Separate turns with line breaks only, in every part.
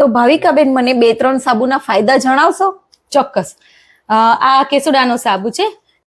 તો ભાવિકાબેન મને બે ત્રણ સાબુના ફાયદા જણાવશો? ચોક્કસ. આ કેસુડાનો સાબુ છે.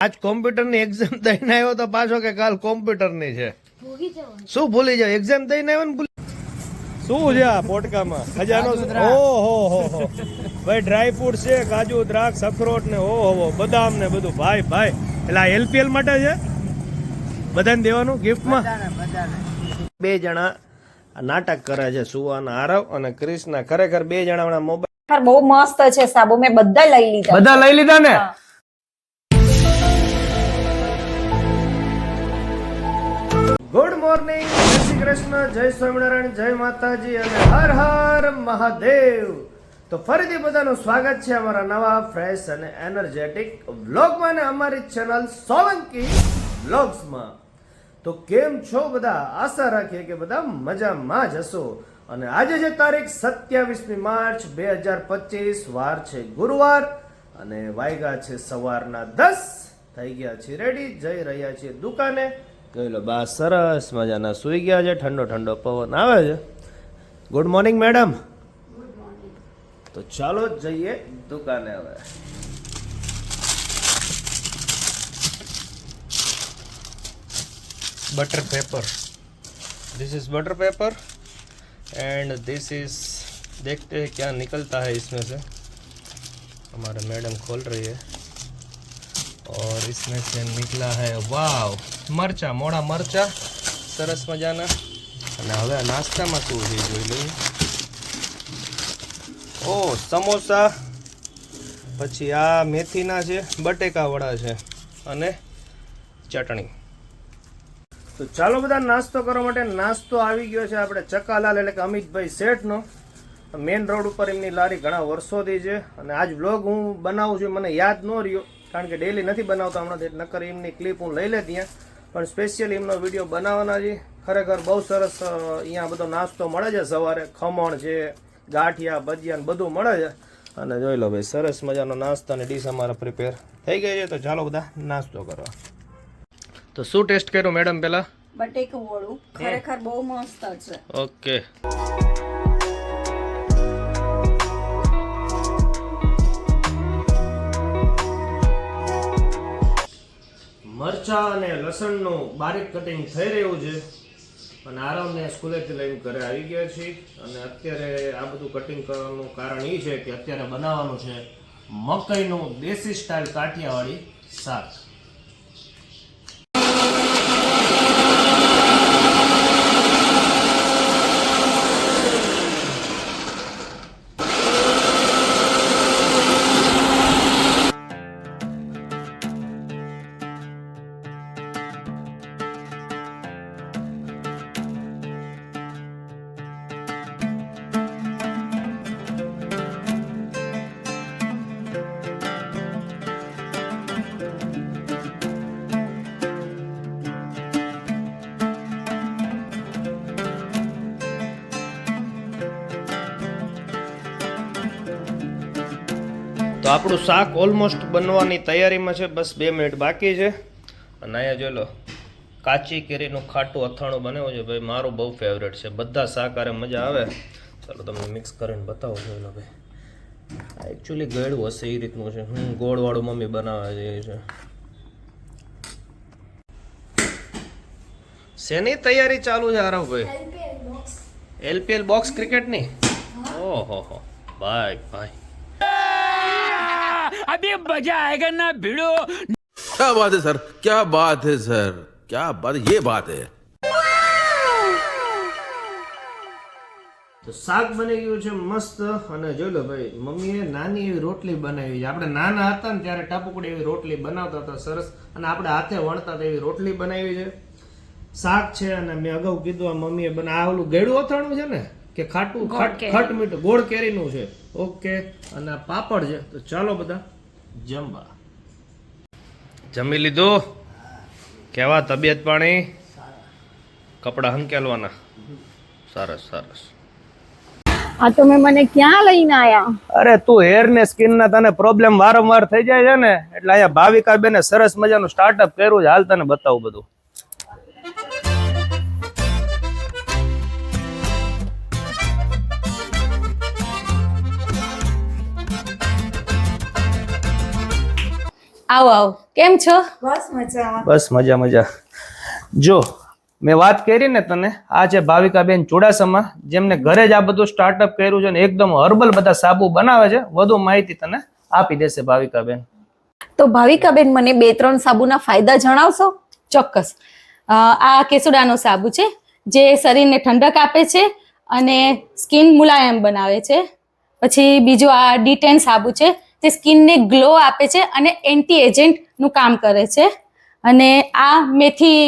આજ કોમ્પ્યુટરની એક્ઝામ દઈને આવ્યો તો પાછો કે કાલ કોમ્પ્યુટરની છે. શું ભૂલી જાવ? એક્ઝામ દઈને આવ્યો ને ભૂલી શું છે આ પોટકામાં? ખજાનો ઓહો હો હો ભાઈ ડ્રાય ફ્રૂટ છે કાજુ દ્રાક્ષ અખરોટ ને ઓહો હો બદામ ને બધું. ભાઈ ભાઈ એટલે આ એલપીએલ માટે છે? બધાને દેવાનું ગિફ્ટમાં બે જણા નાટક કરે છે સુવાના આરવ અને ક્રિષ્ના ખરેખર બે જણા મોબાઈલ
બહુ મસ્ત છે સાબુ. મેં બધા લઈ લીધા.
બધા લઈ લીધા ને? ગુડ મોર્નિંગ જય શ્રી કૃષ્ણ જય સ્વામિનારાયણ જય માતાજી અને હર હર મહાદેવ. તો ફરીથી બધાનું સ્વાગત છે અમારા નવા ફ્રેશ અને એનર્જેટિક વ્લોગમાં અને અમારી ચેનલ સોલંકી વ્લોગ્સમાં તો કેમ છો બધા? આશા રાખીએ કે બધા મજામાં જ હશો. અને આજે છે તારીખ સત્યાવીસમી માર્ચ બે હજાર પચીસ વાર છે ગુરુવાર અને વાયગા છે સવારના દસ. થઈ ગયા છે રેડી જઈ રહ્યા છીએ દુકાને. ગયેલો બા સરસ મજાના. સૂઈ ગયા છે? ઠંડો ઠંડો પવન આવે છે? ગુડ મોર્નિંગ મેડમ તો ચાલો જઈએ દુકાને હવે. butter paper this is butter paper and this is देखते हैं क्या निकलता है इसमें से हमारे मैडम खोल रही है और इसमें से निकला है वाव મરચા મોડા મરચા સરસ મજાના અને હવે આ નાસ્તામાં શું છે એ જોઈ લઈએ ઓ સમોસા પછી આ મેથીના છે બટેકા વડા છે અને ચટણી તો ચાલો બધા નાસ્તો કરવા માટે નાસ્તો આવી ગયો છે આપણે ચકાલાલ એટલે કે અમિતભાઈ શેઠનો. મેઇન રોડ ઉપર એમની લારી ઘણા વર્ષોથી છે અને આજ વ્લોગ હું બનાવું છું મને યાદ ન રહ્યો, કારણ કે ડેલી નથી બનાવતો હમણાં નકર એમની ક્લિપ હું લઈ લે ત્યાં પણ સ્પેશિયલી એમનો વીડિયો બનાવવાના છે. ખરેખર બહુ સરસ અહીંયા બધો નાસ્તો મળે છે સવારે. ખમણ છે, ગાંઠિયા, ભજીયા બધું મળે છે. અને જોઈ લો ભાઈ, સરસ મજાનો નાસ્તાની ડીશ અમારા પ્રિપેર થઈ ગઈ છે. તો ચાલો બધા નાસ્તો કરવા. તો શું ટેસ્ટ કર્યો મેડમ પેલા?
બટેકું વળું ખરેખર બહુ મસ્ત છે.
ઓકે. મરચા અને લસણનું બારીક કટિંગ થઈ રહ્યું છે. અને આરામને સ્કૂલેથી લઈને ઘરે આવી ગયા છીએ. અને અત્યારે આ બધું કટિંગ કરવાનું કારણ એ છે કે અત્યારે બનાવવાનું છે મકઈનું દેશી સ્ટાઇલ કાઠિયાવાડી શાક. તો આપણું શાક ઓલમોસ્ટ બનવાની તૈયારીમાં છે. બસ બે મિનિટ બાકી છે. અને અહીંયા જોઈ લો કાચી કેરીનું ખાટું અથાણું બનાવ્યું છે. ભાઈ મારું બહુ ફેવરેટ છે. બધા શાક આરે મજા આવે. ચાલો તમને મિક્સ કરીને બતાવો જોઈ લો ભાઈ. આ એકચ્યુઅલી ગળ્યું હશે એ રીતનું છે. હું ગોળવાળું મમ્મી બનાવે છે શેની તૈયારી ચાલુ છે આરવભાઈ એલપીએલ બોક્સ. ક્રિકેટની? ઓહો હો. ભાઈ ભાઈ
अभी मजा आएगा ना भिड़ो
क्या बात है सर क्या बात है सर क्या बात ये बात है
તો શાક બની ગયું છે મસ્ત અને જોઈ લો ભાઈ મમ્મીએ નાની એવી રોટલી બનાવી છે આપણે નાના હતા ને ત્યારે ટપુકડી એવી રોટલી બનાવતા હતા સરસ અને આપણે હાથે વણતા હતા એવી રોટલી બનાવી છે શાક છે અને મેં અગાઉ કીધું આ મમ્મીએ બના આ ઓલું ગળ્યું અથાણું છે ને કે ખાટું ખટ ખટ મીઠું ગોળ કેરીનું છે ઓકે અને આ પાપડ છે તો ચાલો બધા જમવા જમી લીધું? કેવા તબિયત પાણી? કપડા હંકેલવાના. સરસ સરસ.
આ તમે મને ક્યાં લઈને આયા?
અરે તું હેર ને સ્કિન ના તને પ્રોબ્લેમ વારંવાર થઈ જાય છે ને એટલે અહીંયા ભાવિકા બેને સરસ મજાનું સ્ટાર્ટઅપ કર્યું છે. હાલ તને બતાવું બધું.
આવો આવો. કેમ છો?
બસ મજામાં.
બસ મજા મજા. જો મેં વાત કરી ને તને આ છે ભાવિકાબેન ચુડાસમા જેમને ઘરે જ આ બધું સ્ટાર્ટઅપ કર્યું છે ને એકદમ હર્બલ બધા સાબુ બનાવે છે વધુ માહિતી તને આપી દેશે ભાવિકાબેન.
તો ભાવિકાબેન મને બે ત્રણ સાબુના ફાયદા જણાવશો? ચોક્કસ. આ કેસુડાનો સાબુ છે જે શરીરને ઠંડક આપે છે અને સ્કિન મુલાયમ બનાવે છે. પછી બીજું આ ડીટેન સાબુ છે તે સ્કિનને ગ્લો આપે છે અને એન્ટી એજન્ટનું કામ કરે છે. અને આ મેથી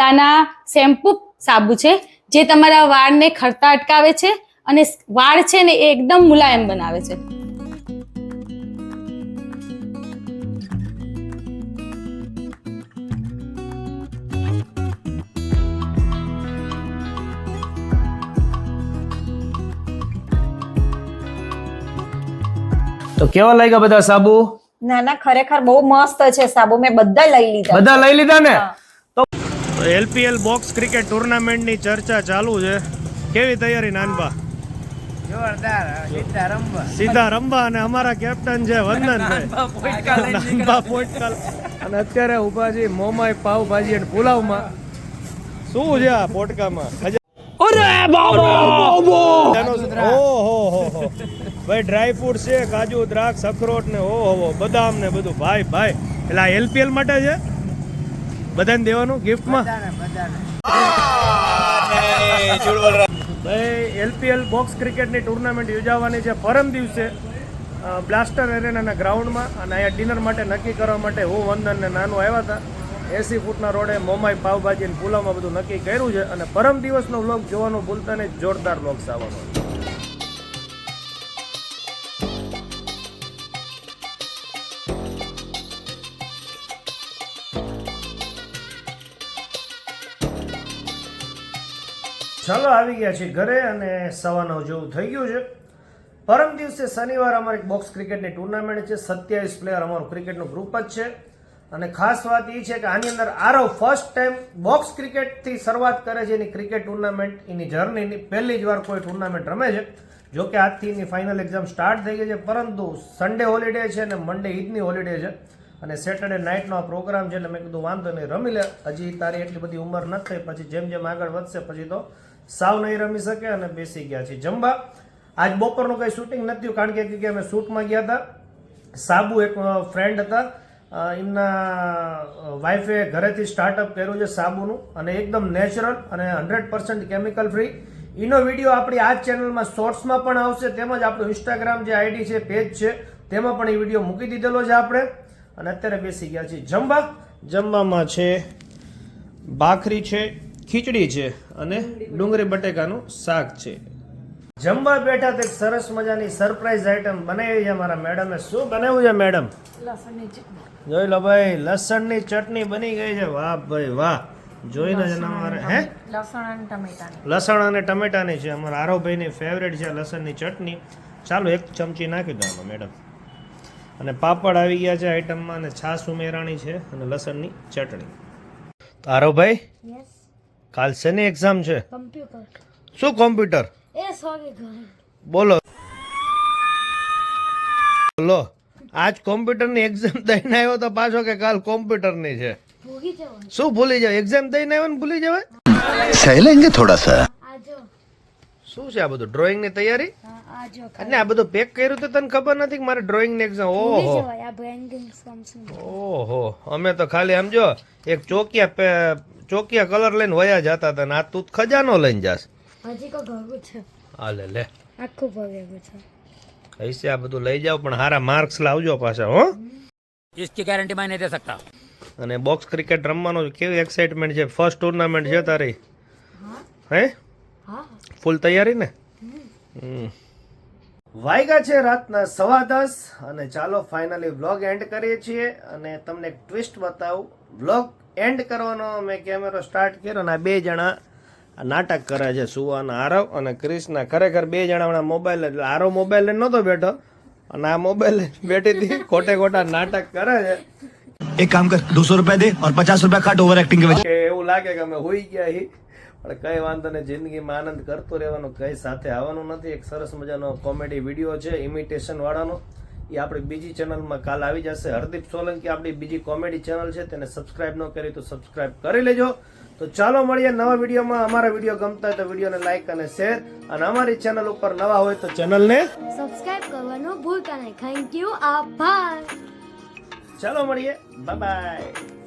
દાના શેમ્પૂ સાબુ છે, જે તમારા વાળને ખરતા અટકાવે છે અને વાળ છે ને એ એકદમ મુલાયમ બનાવે છે.
તો કેવા લાગ્યા બધા સાબુ?
ના ના ખરેખર બહુ મસ્ત છે સાબુ. મેં બધા લઈ લીધા.
બધા લઈ લીધા ને? તો એલપીએલ બોક્સ ક્રિકેટ ટુર્નામેન્ટની ચર્ચા ચાલુ છે. કેવી તૈયારી નાનબા? સીધા રંબા અને અમારા કેપ્ટન છે વંદનભાઈ નાનબા પોટકલ અને અત્યારે ઊભા છે મોમાય પાવભાજી અને પુલાવમાં. શું છે આ પોટકામાં? ખજા- બાબા! ઓહો હો હો ભાઈ ડ્રાય ફ્રૂટ છે કાજુ દ્રાક્ષ અખરોટ ને ઓહો હો બદામ ને બધું. ભાઈ ભાઈ એટલે આ એલપીએલ માટે છે? બધાને દેવાનું ગિફ્ટમાં ભાઈ એલપીએલ બોક્સ ક્રિકેટની ટુર્નામેન્ટ યોજાવાની છે. પરમ દિવસે બ્લાસ્ટર એરેનાના ગ્રાઉન્ડમાં અને અહીંયા ડિનર માટે નક્કી કરવા માટે હું વંદન ને નાનું આવ્યા હતા. એસી ફૂટના રોડે મોમાઈ પાવભાજી અને પુલાવમાં બધું નક્કી કર્યું છે અને પરમ દિવસનો વ્લોગ જોવાનું ભૂલતા નહીં, જોરદાર વ્લોગ્સ આવવાનો. ચાલો આવી ગયા છે ઘરે અને સવા જેવું થઈ ગયું છે. પરમ દિવસે શનિવાર અમારી બોક્સ ક્રિકેટની ટુર્નામેન્ટ છે. સત્યાવીસ પ્લેયર અમારું ક્રિકેટનું ગ્રુપ જ છે. અને ખાસ વાત એ છે કે આની અંદર આરવ ફર્સ્ટ ટાઈમ બોક્સ ક્રિકેટથી શરૂઆત કરે છે. એની ક્રિકેટ ટુર્નામેન્ટ એની જર્નીની પહેલી જ વાર કોઈ ટુર્નામેન્ટ રમે છે. જો કે આજથી એની ફાઇનલ એક્ઝામ સ્ટાર્ટ થઈ ગઈ છે. પરંતુ સન્ડે હોલિડે છે અને મંડે ઈદની હોલિડે છે. અને સેટરડે નાઇટનો આ પ્રોગ્રામ છે એટલે મેં કીધું વાંધો નહીં, રમી લે. હજી તારી એટલી બધી ઉંમર નથી થઈ. પછી જેમ જેમ આગળ વધશે, પછી તો સાવ નહીં રમી શકે અને બેસી ગયા છે જમવા આજ બપોરનું કંઈ શૂટિંગ નથી કારણ કે અમે શૂટમાં ગયા હતા. સાબુ એક ફ્રેન્ડ હતા. એમના વાઈફે ઘરેથી સ્ટાર્ટઅપ કર્યું છે સાબુનું અને એકદમ નેચરલ અને હંડ્રેડ પર્સન્ટ કેમિકલ ફ્રી એનો વીડિયો આપણી આ ચેનલમાં શોર્ટ્સમાં પણ આવશે, તેમજ આપણું ઇન્સ્ટાગ્રામ જે આઈડી છે પેજ છે, તેમાં પણ એ વીડિયો મૂકી દીધેલો છે આપણે. અને અત્યારે બેસી ગયા છીએ. જમવા જમવામાં છે, ભાખરી છે, ખીચડી છે અને ડુંગળી બટેકાનું શાક છે. જમવા બેઠા તો એક સરસ મજાની સરપ્રાઈઝ આઈટમ બનાવી છે મારા મેડમે શું બનાવ્યું છે મેડમ જોઈ લો ભાઈ લસણની ચટણી બની ગઈ છે. વાહ ભાઈ વાહ. જોઈને જ અમારે હે?
લસણ અને ટમેટાની.
લસણ અને ટમેટાની છે. અમારા આરોભાઈની ફેવરેટ છે લસણની ચટણી. ચાલો એક ચમચી નાખી દો આમાં મેડમ અને પાપડ આવી ગયા છે આઈટમમાં અને છાશ ઉમેરાણી છે અને લસણની ચટણી. તો આરોભાઈ કાલ શેની એક્ઝામ છે?
કમ્પ્યુટર
શું કોમ્પ્યુટર બોલો. બોલો. આજ કોમ્પ્યુટરની એક્ઝામ દઈને આવ્યો તો પાછો કે કાલ કોમ્પ્યુટરની છે. શું ભૂલી જાવ એક્ઝામ દઈને આવ્યો ભૂલી જવાય?
સહેલેંગે થોડા
સા
શું છે આ બધું? ડ્રોઈંગની તૈયારી અને આ બધું પેક કર્યું તો તને ખબર નથી કે મારે ડ્રોઈંગની એક્ઝામ ઓહો. ઓહો. અમે તો ખાલી સમજો એક ચોકિયા ચોકિયા કલર લઈને વયા જતા હતા ને આ તું ખજાનો લઈને જાશ.
હજી કો ઘરું છે
હાલે લે
આખું ભરેલું છે
કહીશે આ બધું લઈ જાવ પણ હારા માર્ક્સ લાવજો પાછા હો
इसकी गारंटी मैं नहीं दे सकता
અને બોક્સ ક્રિકેટ રમવાનો કેવી એક્સાઇટમેન્ટ છે ફર્સ્ટ ટુર્નામેન્ટ છે તારી હે
હા
ફૂલ તૈયારી ને વાયગા છે રાતના સવા દસ અને ચાલો ફાઇનલી વ્લોગ એન્ડ કરીએ છીએ અને તમને એક ટ્વિસ્ટ બતાવું વ્લોગ એન્ડ કરવાનો મેં કેમેરો સ્ટાર્ટ કર્યો અને આ બે જણા આ નાટક કરે છે સુવાના આરવ અને ક્રિષ્ના ખરેખર બે જણા હમણાં મોબાઈલ એટલે આરવ મોબાઈલ લઈને નહોતો બેઠો. અને આ મોબાઈલ બેઠી હતી ખોટે ખોટા નાટક કરે છે.
એક કામ કર દોસો રૂપિયા દે ઓર પચાસ રૂપિયા ખાટ ઓવર એક્ટિંગ
કે એવું લાગે કે અમે હોઈ ગયા હી. પણ કઈ વાંધો નહીં જિંદગીમાં આનંદ કરતો રહેવાનો કઈ સાથે આવવાનું નથી. એક સરસ મજાનો કોમેડી વીડિયો છે ઇમિટેશન વાળાનો. એ આપણી બીજી ચેનલમાં કાલ આવી જશે. હરદીપ સોલંકી આપણી બીજી કોમેડી ચેનલ છે તેને સબસ્ક્રાઇબ ન કરી તો સબસ્ક્રાઇબ કરી લેજો. તો ચાલો મળીએ નવા વિડીયોમાં. અમારા વીડિયો ગમતા હોય તો વિડીયોને લાઈક અને શેર અને અમારી ચેનલ ઉપર નવા હોય તો ચેનલને
સબસ્ક્રાઇબ કરવાનું ભૂલતા નહીં. થેન્ક યુ આભાર.
ચાલો મળીએ. Bye bye